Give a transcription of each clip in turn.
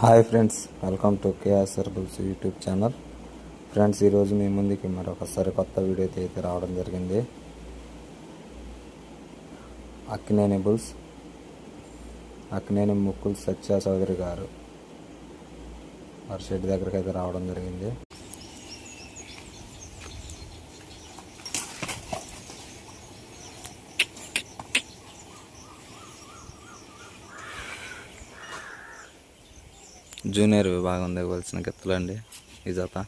Hi friends welcome to KR సర్బుల్స్ YouTube channel. Friends ఈరోజు మీ ముందుకి మరొకసారి కొత్త వీడియో అయితే రావడం జరిగింది. అక్కినేని బుల్స్ అక్కినేని ముక్కుల్ సత్య చౌదరి గారు. వారి షెడ్ దగ్గరికి అయితే రావడం జరిగింది. జూనియర్ విభాగం దిగవలసిన గిత్తలండి ఈ జత.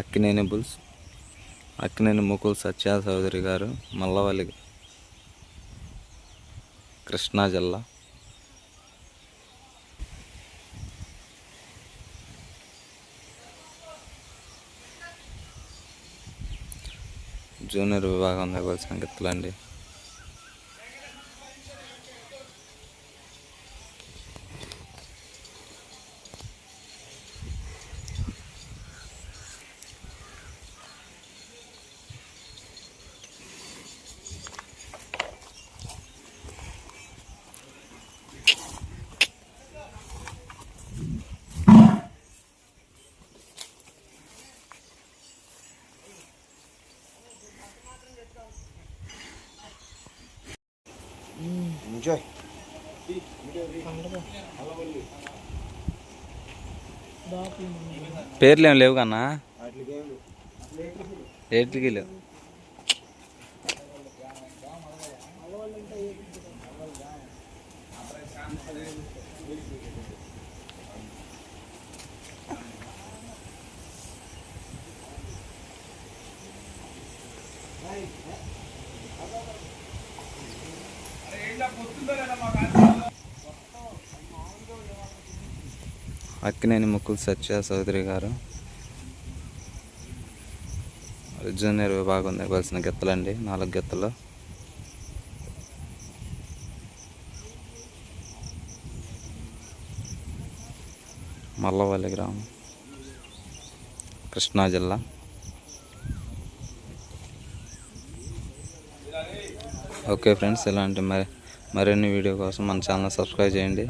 అక్కినేని బుల్స్ అక్కినేని ముకుల్ సత్య చౌదరి గారు మల్లవల్లి కృష్ణా జిల్లా. జూనియర్ విభాగం దిగవలసిన గిత్తలండి ఎంజాయ్ పేర్లు ఏం లేవు కన్నా. రేట్లకి లేవు. అక్కినేని ముక్కుల్ సత్య చౌదరి గారు. జూనియర్ విభాగం ఇవ్వాల్సిన గెత్తలండి నాలుగు గెత్తలు. మల్లవల్లి గ్రామం కృష్ణా జిల్లా. ఓకే ఫ్రెండ్స్ ఇలాంటి మరి మరిన్ని వీడియో కోసం మన ఛానల్ సబ్స్క్రైబ్ చేయండి.